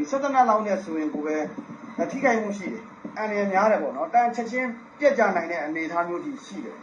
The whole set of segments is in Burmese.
ဒီဆက်တနက်လောက်နဲ့ဆိုရင်ကိုပဲထိခိုက်မှုရှိတယ်အန်ရများတယ်ပေါ့နော်တန်ချက်ချင်းပြက်ကြနိုင်တဲ့အနေအထားမျိုးကြီးရှိတယ်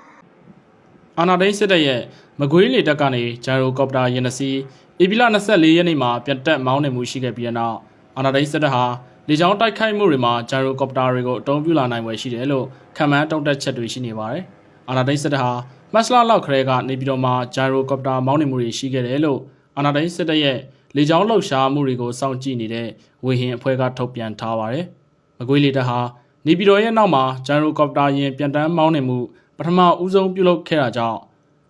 အာနာဒိန်းစစ်တပ်ရဲ့မကွေးလေတပ်ကနေဂျန်ရိုကော်ပတာယာဉ်တစ်စီးဧပြီလ24ရက်နေ့မှာပြတ်တက်မောင်းနေမှုရှိခဲ့ပြီးတဲ့နောက်အာနာဒိန်းစစ်တပ်ဟာလေကြောင်းတိုက်ခိုက်မှုတွေမှာဂျန်ရိုကော်ပတာတွေကိုအသုံးပြုလာနိုင်ွယ်ရှိတယ်လို့ခံမှန်းတုံ့တက်ချက်တွေရှိနေပါတယ်။အာနာဒိန်းစစ်တပ်ဟာမတ်စလာလောက်ခရဲကနေပြည်တော်မှာဂျန်ရိုကော်ပတာမောင်းနေမှုတွေရှိခဲ့တယ်လို့အာနာဒိန်းစစ်တပ်ရဲ့ လေကြောင်းလှုပ်ရှားမှုတွေကိုစောင့်ကြည့်နေတဲ့ဝေဟင်အဖွဲ့ကထုတ်ပြန်ထားပါတယ်။မကွေးလေတပ်ဟာနေပြည်တော်ရဲ့နောက်မှာဂျန်ရိုကော်ပတာယာဉ်ပြန်တန်းမောင်းနေမှုပထမဦးဆုံးပြုလုပ်ခဲ့တာကြောင့်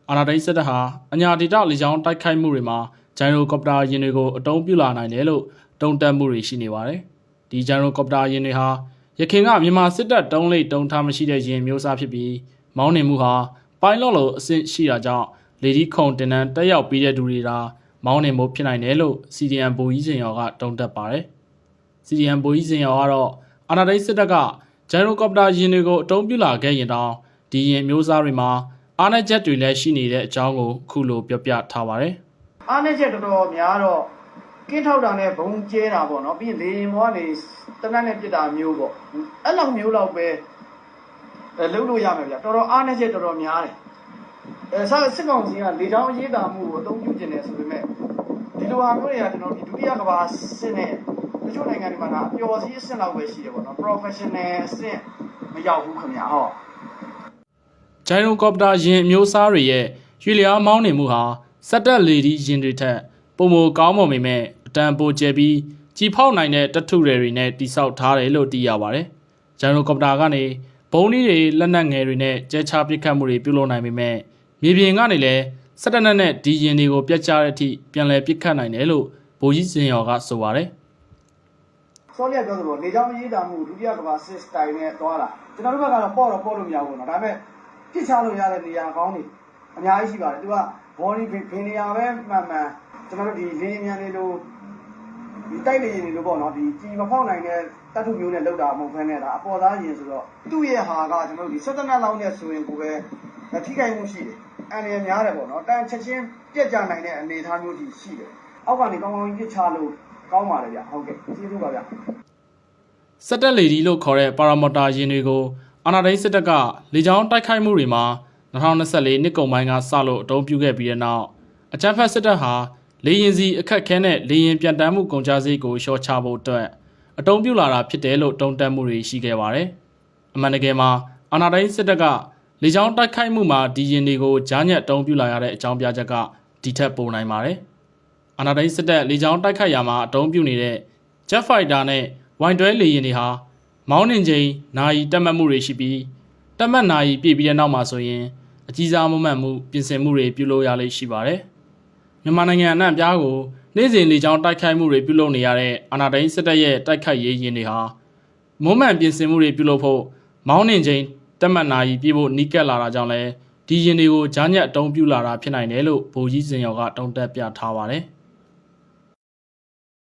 အာနာဒိန်းစစ်တပ်ဟာအညာဒေတာလေကြောင်းတိုက်ခိုက်မှုတွေမှာဂျန်ရိုကော်ပတာယာဉ်တွေကိုအတုံးပြုလာနိုင်တယ်လို့တုံ့တက်မှုတွေရှိနေပါတယ်။ဒီဂျန်ရိုကော်ပတာယာဉ်တွေဟာရခိုင်ကမြန်မာစစ်တပ်တုံးလိတ်တုံးထားမရှိတဲ့ယာဉ်မျိုးစားဖြစ်ပြီးမောင်းနေမှုဟာပိုင်လော့လိုအဆင့်ရှိတာကြောင့်လေဒီခုံတင်တန်းတက်ရောက်ပြီးတဲ့သူတွေဒါ မောင်းနေမှုဖြစ်နိုင်တယ်လို့ CDN ဘူကြီးစင်ရောကတုံ့တက်ပါတယ်။ CDN ဘူကြီးစင်ရောကတော့အာနာဒိန်းစစ်တပ်ကဂျန်ရိုကော်ပတာယာဉ်တွေကိုအတုံးပြုလာခဲ့ရင်တောင်ဒီယာဉ်မျိုးစားတွေမှာအားနည်းချက်တွေလည်းရှိနေတဲ့အကြောင်းကိုခုလိုပြောပြထားပါတယ်အားနည်းချက်တော်တော်များတော့ကင်းထောက်တာနဲ့ဘုံကျဲတာပေါ့နော်ပြီးရင်လေရင်ဘောကနေတနက်နဲ့ပြစ်တာမျိုးပေါ့အဲ့လောက်မျိုးလောက်ပဲအဲလုံးလို့ရမယ်ဗျတော်တော်အားနည်းချက်တော်တော်များတယ် အဲဆက်စစ်ကောင်စီကလေချောင်းအရေးတာမှုကိုအသုံးပြုကျင်တယ်ဆိုပေမဲ့ဒီလိုဟာမျိုးတွေကကျွန်တော်ဒီဒုတိယကဘာစစ်နဲ့တချို့နိုင်ငံတွေမှာဒါအပျော်စီးအဆင့်လောက်ပဲရှိတယ်ပေါ့နော် professional အဆင့်မရောက်ဘူးခင်ဗျာဟော။ဂျိုင်ရိုကော်ပတာယာဉ်အမျိုးအစားတွေရဲ့ရွေလျားမောင်းနေမှုဟာစက်တက်လေဒီယာဉ်တွေထက်ပုံမကောင်းမွန်ပေမဲ့အတန်ပိုကျပြီးကြီးဖောက်နိုင်တဲ့တထုတွေတွေနဲ့တိစောက်ထားတယ်လို့သိရပါတယ်။ဂျိုင်ရိုကော်ပတာကနေဘုံဒီတွေလက်နက်ငယ်တွေနဲ့ကျဲချပစ်ခတ်မှုတွေပြုလုပ်နိုင်ပေမဲ့ မြေပြင်ကနေလည်းစက်တနက်နဲ့ဒီယာဉ်တွေကိုပြတ်ကျတဲ့အထိပြန်လည်ပစ်ခတ်နိုင်တယ်လို့ဗိုလ်ကြီးစင်ရော်ကဆိုပါတယ်စောလျက်ပြောသလိုနေကြောင်းရေးတာမှုဒုတိယကမ္ဘာစစ်စတိုင်နဲ့သွားတာကျွန်တော်တို့ဘက်ကတော့ပေါ့တော့ပေါ့လို့မရဘူးနော်ဒါပေမဲ့ပြစ်ချလို့ရတဲ့နေရာကောင်းနေအများကြီးရှိပါတယ်သူက body ဘယ်နေရာပဲမှန်မှန်ကျွန်တော်တို့ဒီလေယာဉ်မြန်တွေလိုဒီတိုက်လေယာဉ်တွေလိုပေါ့နော်ဒီကြီးမဖောက်နိုင်တဲ့တတ်ထုမျိုးနဲ့လောက်တာမဟုတ်ဘဲနဲ့ဒါအပေါ်သားယာဉ်ဆိုတော့သူ့ရဲ့ဟာကကျွန်တော်တို့ဒီဆက်တနက်လောက်နဲ့ဆိုရင်ကိုပဲထိခိုက်မှုရှိတယ် အန်ရများတယ်ပေါ့နော်တန်ချက်ချင်းပြက်ကြနိုင်တဲ့အနေအထားမျိုးကြီးရှိတယ်အောက်ကနေကောင်းကောင်းကြီးပြစ်ချလို့ကောင်းပါလေဗျဟုတ်ကဲ့ကျေးဇူးပါဗျစက်တက်လေဒီလို့ခေါ်တဲ့ပါရာမော်တာယာဉ်တွေကိုအာနာဒိန်းစစ်တပ်ကလေကြောင်းတိုက်ခိုက်မှုတွေမှာ2024နှစ်ကုန်ပိုင်းကစလို့အသုံးပြုခဲ့ပြီးတဲ့နောက်အကြမ်းဖက်စစ်တပ်ဟာလေရင်စီအခက်ခဲနဲ့လေရင်ပြန်တမ်းမှုကုန်ကျစရိတ်ကိုလျှော့ချဖို့အတွက်အသုံးပြုလာတာဖြစ်တယ်လို့တုံ့တက်မှုတွေရှိခဲ့ပါတယ်။အမှန်တကယ်မှာအာနာဒိန်းစစ်တပ်က လေကြောင်းတိုက်ခိုက်မှုမှာဒီရင်တွေကိုကြားညက်အသုံးပြုလာရတဲ့အကြောင်းပြချက်ကဒီထက်ပိုနိုင်ပါတယ်။အာနာဒိန်းစစ်တပ်လေကြောင်းတိုက်ခိုက်ရာမှာအတုံးပြုနေတဲ့ Jet Fighter နဲ့ Y12 လေယာဉ်တွေဟာမောင်းနှင်ချိန်နာရီတက်မှတ်မှုတွေရှိပြီးတက်မှတ်နာရီပြည့်ပြီးတဲ့နောက်မှာဆိုရင်အကြီးစားမမှတ်မှုပြင်ဆင်မှုတွေပြုလုပ်ရလိမ့်ရှိပါတယ်။မြန်မာနိုင်ငံအနှံ့အပြားကိုနေ့စဉ်လေကြောင်းတိုက်ခိုက်မှုတွေပြုလုပ်နေရတဲ့အာနာဒိန်းစစ်တပ်ရဲ့တိုက်ခိုက်ရေးရင်တွေဟာမုံမှန်ပြင်ဆင်မှုတွေပြုလုပ်ဖို့မောင်းနှင်ချိန် တက်မှတ်နာရီပြည့်ဖို့နီးကပ်လာတာကြောင့်လဲဒီရင်တွေကိုဂျားညက်အတုံးပြုလာတာဖြစ်နိုင်တယ်လို့ဗိုလ်ကြီးစင်ရော်ကတုံ့တက်ပြထားပါတယ်။